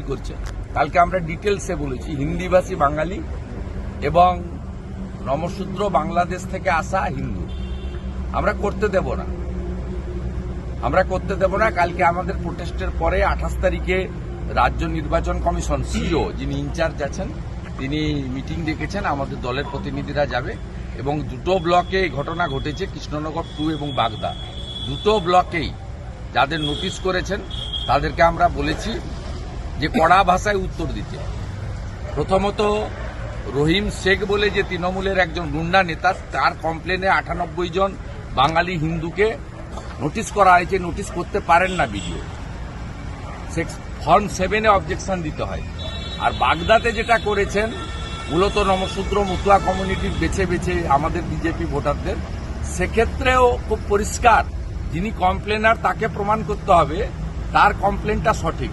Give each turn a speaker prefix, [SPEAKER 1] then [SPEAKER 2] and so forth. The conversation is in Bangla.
[SPEAKER 1] বাতিল করছে। কালকে আমরা ডিটেলসে বলেছি, হিন্দিভাষী বাঙালি এবং নমশূদ্র বাংলাদেশ থেকে আসা হিন্দু। আমরা করতে দেব না। আমরা করতে দেব না। কালকে আমাদের প্রোটেস্টের পরে আঠাশ তারিখে রাজ্য নির্বাচন কমিশন সিও যিনি ইনচার্জ আছেন, তিনি মিটিং ডেকেছেন, আমাদের দলের প্রতিনিধিরা যাবে এবং দুটো ব্লকে এই ঘটনা ঘটেছে, কৃষ্ণনগর টু এবং বাগদা। দুটো ব্লকেই যাদের নোটিশ করেছেন, তাদেরকে আমরা বলেছি যে কড়া ভাষায় উত্তর দিতে। প্রথমত রহিম শেখ বলে যে তৃণমূলের একজন গুন্ডা নেতা, তার কমপ্লেনে আটানব্বই জন বাঙালি হিন্দুকে নোটিশ করা হয়েছে নোটিশ করতে পারেন না বিডিও ফর্ম সেভেনে অবজেকশন দিতে হয়। আর বাগদাতে যেটা করেছেন, মূলত নমশূদ্র মুতুয়া কমিউনিটির বেছে বেছে আমাদের বিজেপি ভোটারদের। সেক্ষেত্রেও খুব পরিষ্কার, যিনি কমপ্লেনার তাকে প্রমাণ করতে হবে, তার কমপ্লেনটা সঠিক।